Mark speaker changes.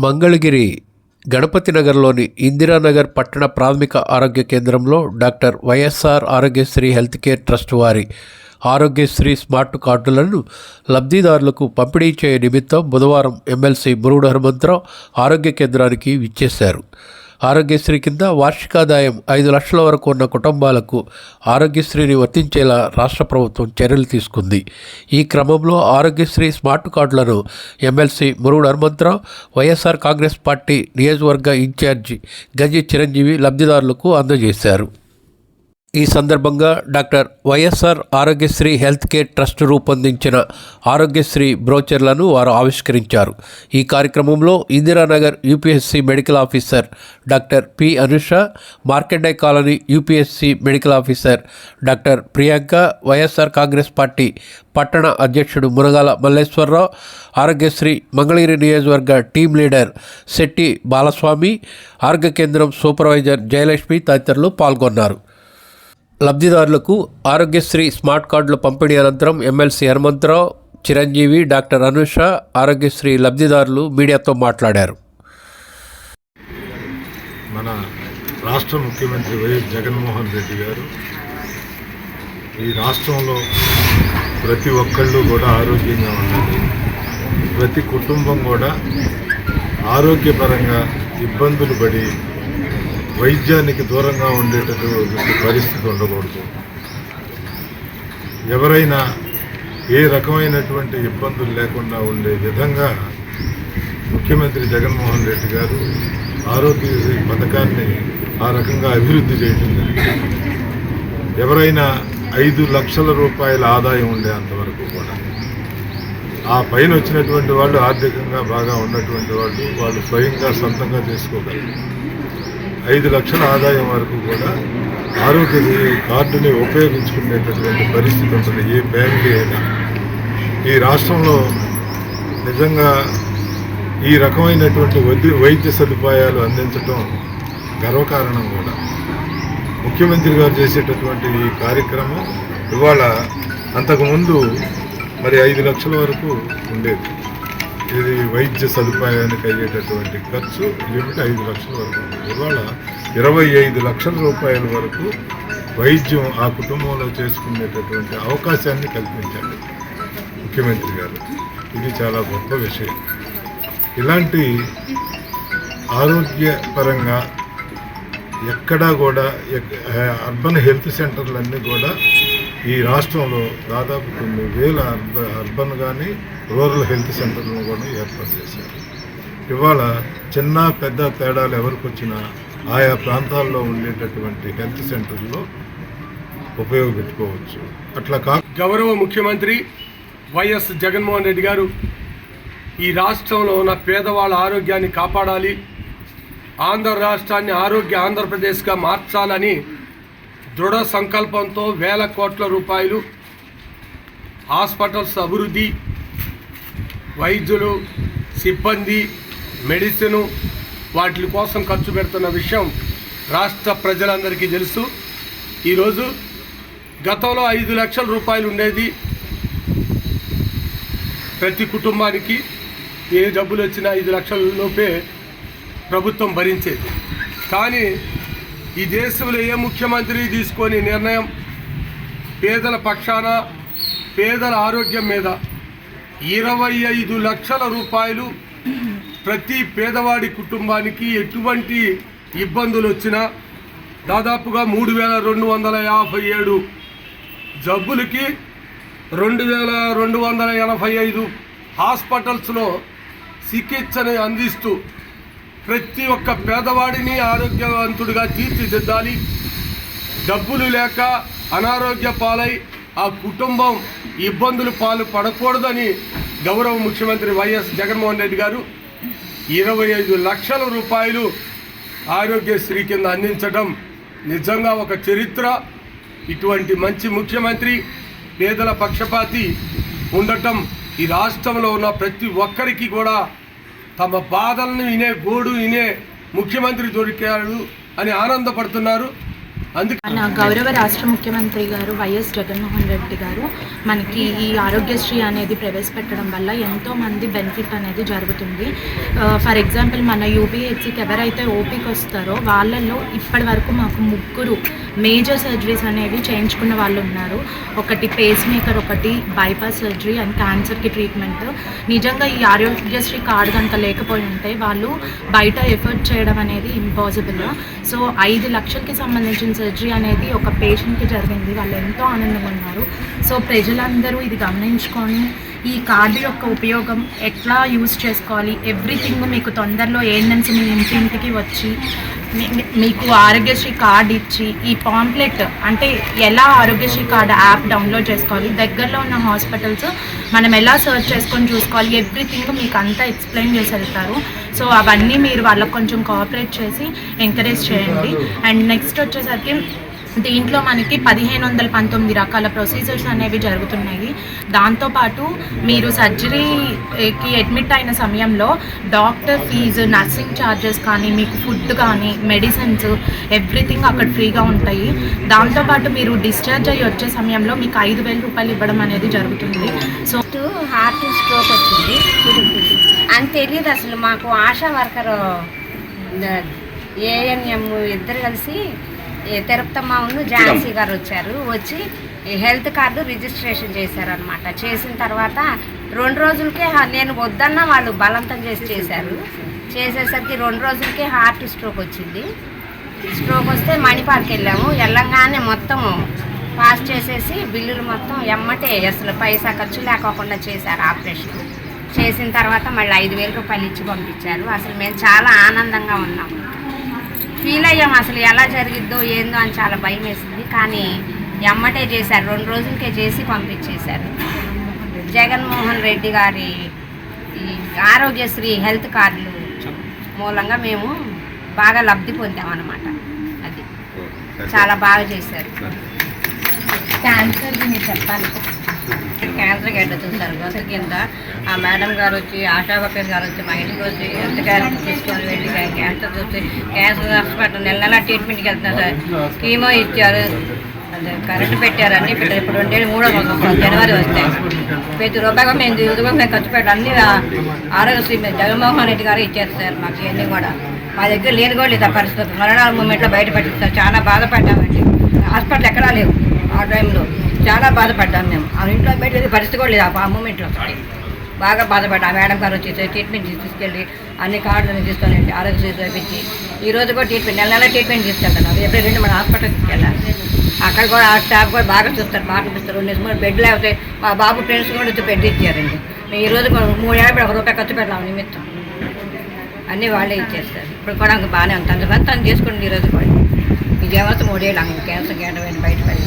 Speaker 1: మంగళగిరి గణపతి నగర్లోని ఇందిరానగర్ పట్టణ ప్రాథమిక ఆరోగ్య కేంద్రంలో doctor YSR Aarogyasri health care trust వారి ఆరోగ్యశ్రీ స్మార్ట్ కార్డులను లబ్ధిదారులకు పంపిణీ చేయ నిమిత్తం బుధవారం ఎమ్మెల్సీ మురుడు హనుమంతరావు ఆరోగ్య కేంద్రానికి విచ్చేశారు. ఆరోగ్యశ్రీ కింద వార్షికాదాయం ఐదు లక్షల వరకు ఉన్న కుటుంబాలకు ఆరోగ్యశ్రీని వర్తించేలా రాష్ట్ర ప్రభుత్వం చర్యలు తీసుకుంది. ఈ క్రమంలో ఆరోగ్యశ్రీ స్మార్ట్ కార్డులను MLC Murugudu Hanumantharao YSR Congress party నియోజకవర్గ ఇన్ఛార్జి గంజి చిరంజీవి లబ్ధిదారులకు అందజేశారు. ఈ సందర్భంగా doctor YSR Aarogyasri health care trust రూపొందించిన ఆరోగ్యశ్రీ బ్రోచర్లను వారు ఆవిష్కరించారు. ఈ కార్యక్రమంలో Indiranagar UPSC medical officer doctor P Anusha Markande colony UPSC medical officer doctor Priyanka YSR Congress party పట్టణ అధ్యక్షుడు మునగాల మల్లేశ్వరరావు ఆరోగ్యశ్రీ మంగళగిరి నియోజకవర్గ టీం లీడర్ శెట్టి బాలస్వామి ఆరోగ్య కేంద్రం సూపర్వైజర్ జయలక్ష్మి తదితరులు పాల్గొన్నారు. లబ్ధిదారులకు ఆరోగ్యశ్రీ స్మార్ట్ కార్డుల పంపిణీ అనంతరం ఎమ్మెల్సీ హనుమంతరావు చిరంజీవి డాక్టర్ అనుష ఆరోగ్యశ్రీ లబ్ధిదారులు మీడియాతో మాట్లాడారు.
Speaker 2: మన రాష్ట్ర ముఖ్యమంత్రి వైఎస్ జగన్మోహన్ రెడ్డి గారు ఈ రాష్ట్రంలో ప్రతి ఒక్కళ్ళు కూడా ఆరోగ్యంగా ఉండాలి. ప్రతి కుటుంబం కూడా ఆరోగ్యపరంగా ఇబ్బందులు పడి వైద్యానికి దూరంగా ఉండేటటువంటి పరిస్థితి ఉండకూడదు. ఎవరైనా ఏ రకమైనటువంటి ఇబ్బందులు లేకుండా ఉండే విధంగా ముఖ్యమంత్రి జగన్మోహన్ రెడ్డి గారు ఆరోగ్యశ్రీ పథకాన్ని ఆ రకంగా అభివృద్ధి చేయడం జరిగింది. ఎవరైనా ఐదు లక్షల రూపాయల ఆదాయం ఉండే అంతవరకు కూడా. ఆ పైన వచ్చినటువంటి వాళ్ళు ఆర్థికంగా బాగా ఉన్నటువంటి వాళ్ళు వాళ్ళు స్వయంగా సొంతంగా చేసుకోగలరు. ఐదు లక్షల ఆదాయం వరకు కూడా ఆరోగ్య కార్డుని ఉపయోగించుకునేటటువంటి పరిస్థితి ఉంటుంది ఏ బ్యాంక్ అయినా. ఈ రాష్ట్రంలో నిజంగా ఈ రకమైనటువంటి వైద్య వైద్య సదుపాయాలు అందించడం గర్వకారణం కూడా. ముఖ్యమంత్రి గారు చేసేటటువంటి ఈ కార్యక్రమం ఇవాళ అంతకుముందు మరి ఐదు లక్షల వరకు ఉండేది. ఇది వైద్య సదుపాయానికి అయ్యేటటువంటి ఖర్చు లిమిట్ ఐదు లక్షల వరకు ఇవాళ ఇరవై ఐదు లక్షల రూపాయల వరకు వైద్యం ఆ కుటుంబంలో చేసుకునేటటువంటి అవకాశాన్ని కల్పించారు ముఖ్యమంత్రి గారు ఇది చాలా గొప్ప విషయం. ఇలాంటి ఆరోగ్యపరంగా ఎక్కడా కూడా ఎక్- అర్బన్ హెల్త్ సెంటర్లన్నీ కూడా ఈ రాష్ట్రంలో దాదాపు కొన్ని వేల అర్బన్ కానీ రూరల్ హెల్త్ సెంటర్లను కూడా ఏర్పాటు చేశారు. ఇవాళ చిన్న పెద్ద తేడాలు ఎవరికి వచ్చినా ఆయా ప్రాంతాల్లో ఉండేటటువంటి హెల్త్ సెంటర్లో ఉపయోగపెట్టుకోవచ్చు. అట్లా కా
Speaker 3: గౌరవ ముఖ్యమంత్రి వైఎస్ జగన్మోహన్ రెడ్డి గారు ఈ రాష్ట్రంలో ఉన్న పేదవాళ్ళ ఆరోగ్యాన్ని కాపాడాలి ఆంధ్ర రాష్ట్రాన్ని ఆరోగ్య ఆంధ్రప్రదేశ్గా మార్చాలని దృఢ సంకల్పంతో వేల కోట్ల రూపాయలు హాస్పిటల్స్ అభివృద్ధి వైద్యులు సిబ్బంది మెడిసిన్ వాటి కోసం ఖర్చు పెడుతున్న విషయం రాష్ట్ర ప్రజలందరికీ తెలుసు. ఈరోజు గతంలో ఐదు లక్షల రూపాయలు ఉండేది ప్రతి కుటుంబానికి. ఏ డబ్బులు వచ్చినా ఐదు లక్షల లోపే ప్రభుత్వం భరించేది. కానీ ఈ దేశంలో ఏ ముఖ్యమంత్రి తీసుకొని నిర్ణయం పేదల పక్షాన పేదల ఆరోగ్యం మీద ఇరవై ఐదు లక్షల రూపాయలు ప్రతి పేదవాడి కుటుంబానికి ఎటువంటి ఇబ్బందులు వచ్చినా దాదాపుగా మూడు వేల రెండు వందల యాభై ఏడు జబ్బులకి రెండు వేల రెండు వందల ఎనభై ఐదు హాస్పిటల్స్లో చికిత్సని అందిస్తూ ప్రతి ఒక్క పేదవాడిని ఆరోగ్యవంతుడిగా తీర్చిదిద్దాలి. డబ్బులు లేక అనారోగ్య పాలై ఆ కుటుంబం ఇబ్బందులు పాలు పడకూడదని గౌరవ ముఖ్యమంత్రి వైఎస్ జగన్మోహన్ రెడ్డి గారు ఇరవై ఐదు లక్షల రూపాయలు ఆరోగ్యశ్రీ కింద అందించడం నిజంగా ఒక చరిత్ర. ఇటువంటి మంచి ముఖ్యమంత్రి పేదల పక్షపాతి ఉండటం ఈ రాష్ట్రంలో ఉన్న ప్రతి ఒక్కరికి కూడా తమ బాధలను వినే గోడు వినే ముఖ్యమంత్రి దొరికాడు అని ఆనందపడుతున్నారు.
Speaker 4: మన గౌరవ రాష్ట్ర ముఖ్యమంత్రి గారు వైఎస్ జగన్మోహన్ రెడ్డి గారు మనకి ఈ ఆరోగ్యశ్రీ అనేది ప్రవేశపెట్టడం వల్ల ఎంతో మంది బెనిఫిట్ అనేది జరుగుతుంది. ఫర్ ఎగ్జాంపుల్ మన యూపీహెచ్సికి ఎవరైతే ఓపీకి వస్తారో వాళ్ళల్లో ఇప్పటి వరకు మాకు ముగ్గురు మేజర్ సర్జరీస్ అనేవి చేయించుకున్న వాళ్ళు ఉన్నారు. ఒకటి పేస్ మేకర్ ఒకటి బైపాస్ సర్జరీ అండ్ క్యాన్సర్కి ట్రీట్మెంట్ నిజంగా ఈ ఆరోగ్యశ్రీ కార్డు కనుక లేకపోయి ఉంటే వాళ్ళు బయట ఎఫర్ట్ చేయడం అనేది ఇంపాసిబుల్ సో ఐదు లక్షలకి సంబంధించిన సర్జరీ అనేది ఒక పేషెంట్కి జరిగింది. వాళ్ళు ఎంతో ఆనందంగా ఉన్నారు సో ప్రజలందరూ ఇది గమనించుకొని ఈ కార్డు యొక్క ఉపయోగం ఎట్లా యూజ్ చేసుకోవాలి? ఎవ్రీథింగ్ మీకు తొందరలో ఏంటంటే మీ ఇంటింటికి వచ్చి మీకు ఆరోగ్యశ్రీ కార్డు ఇచ్చి ఈ పాంప్లెట్ అంటే ఎలా ఆరోగ్యశ్రీ కార్డ్ యాప్ డౌన్లోడ్ చేసుకోవాలి? దగ్గరలో ఉన్న హాస్పిటల్స్ మనం ఎలా సర్చ్ చేసుకొని చూసుకోవాలి? ఎవ్రీథింగ్ మీకు అంతా ఎక్స్ప్లెయిన్ చేసి వెళ్తారు. సో అవన్నీ మీరు వాళ్ళకి కొంచెం కోఆపరేట్ చేసి ఎంకరేజ్ చేయండి. అండ్ నెక్స్ట్ వచ్చేసరికి దీంట్లో మనకి పదిహేను వందల పంతొమ్మిది రకాల ప్రొసీజర్స్ అనేవి జరుగుతున్నాయి. దాంతోపాటు మీరు సర్జరీకి అడ్మిట్ అయిన సమయంలో డాక్టర్ ఫీజు నర్సింగ్ ఛార్జెస్ కానీ మీకు ఫుడ్ కానీ మెడిసిన్స్ ఎవ్రీథింగ్ అక్కడ ఫ్రీగా ఉంటాయి. దాంతోపాటు మీరు డిశ్చార్జ్ అయ్యి వచ్చే సమయంలో మీకు ఐదు వేల రూపాయలు ఇవ్వడం అనేది జరుగుతుంది. సో
Speaker 5: హ్యాపీ హార్ట్ స్ట్రోక్ వచ్చింది. అని తెలియదు అసలు. మాకు ఆశా వర్కర్ ఏఎన్ఎం ఇద్దరు కలిసి తిరుపతమ్మ ఉన్న ఝాన్సీ గారు వచ్చారు. వచ్చి హెల్త్ కార్డు రిజిస్ట్రేషన్ చేశారనమాట చేసిన తర్వాత రెండు రోజులకే నేను వద్దన్నా వాళ్ళు బలవంతం చేసి చేశారు. చేసేసరికి రెండు రోజులకే హార్ట్ స్ట్రోక్ వచ్చింది. స్ట్రోక్ వస్తే మణిపాల్కి వెళ్ళాము. వెళ్ళంగానే మొత్తం పాస్ చేసేసి బిల్లులు మొత్తం ఎమ్మటే అసలు పైసా ఖర్చు లేకోకుండా చేశారు ఆపరేషన్. చేసిన తర్వాత మళ్ళీ ఐదు వేల రూపాయలు ఇచ్చి పంపించారు. అసలు మేము చాలా ఆనందంగా ఉన్నాము ఫీల్ అయ్యాం అసలు ఎలా జరిగిద్దో ఏందో అని చాలా భయం వేసింది. కానీ ఎమ్మటే చేశారు. రెండు రోజులకే చేసి పంపించేశారు. జగన్మోహన్ రెడ్డి గారి ఈ ఆరోగ్యశ్రీ హెల్త్ కార్డులు మూలంగా మేము బాగా లబ్ధి పొందామన్నమాట. అది. చాలా బాగా చేశారు. క్యాన్సర్ మీరు చెప్పాలి. క్యాన్సర్ గడ్డ చూస్తారు? గొంతు కింద ఆ మేడం గారు వచ్చి ఆశా వర్కర్ గారు వచ్చి మా ఇంటికి వచ్చి హెల్త్ క్యాన్సర్ తీసుకొని వెళ్ళి క్యాన్సర్ చూసి క్యాన్సర్ హాస్పిటల్ నెల నెల ట్రీట్మెంట్కి వెళ్తున్నారు సార్. కీమో ఇచ్చారు. అదే కరెంట్ పెట్టారు అన్నీ పెట్టారు. ఇప్పుడు రెండేళ్ళు మూడో సంవత్సరం జనవరి వస్తాయి ప్రతి రూపాయి మేము ఇదిగో మేము ఖర్చు పెట్టాం. అన్ని ఆరోగ్యశ్రీ మీద జగన్మోహన్ రెడ్డి గారు ఇచ్చారు సార్ మాకు ఇవన్నీ కూడా. మా దగ్గర లేని కూడా లేదు ఆ పరిస్థితి. మరణాల మూమెంట్లో బయట పెట్టిస్తారు చాలా బాధపడ్డామండి. హాస్పిటల్ ఎక్కడా లేవు. ఆ టైంలో చాలా బాధపడ్డాం మేము. ఆ ఇంట్లో పెట్టేది పరిస్థితి కూడా లేదు. ఆ మూమెంట్లో బాగా బాధపడ్డా. ఆ మేడం గారు వచ్చి ట్రీట్మెంట్ తీసుకెళ్ళి అన్ని కార్డులను తీసుకొని ఆరోగ్య చూపించి ఈ రోజు కూడా ట్రీట్మెంట్ నెల నెల ట్రీట్మెంట్ తీసుకెళ్తాను. ఎప్పుడు రెండు మన హాస్పిటల్కి తీసుకెళ్ళాలి. అక్కడ కూడా ఆ స్టాఫ్ కూడా బాగా చూస్తారు. బాగా చూపిస్తారు రెండు బెడ్ లేకపోతే మా బాబు ఫ్రెండ్స్ కూడా వచ్చి బెడ్ ఇచ్చారండి. మేము ఈరోజు మూడు మూడేళ్ళ ఒక రూపాయి ఖర్చు పెట్టాము నిమిత్తం. అన్నీ వాళ్ళే ఇచ్చేస్తారు. ఇప్పుడు కూడా బాగానే ఉంది. తను తను చేసుకుంటుంది ఈరోజు కూడా. ఈ జీవనతో మూడేళ్ళు ఆమె క్యాన్సర్ గేటమైన బయటపడి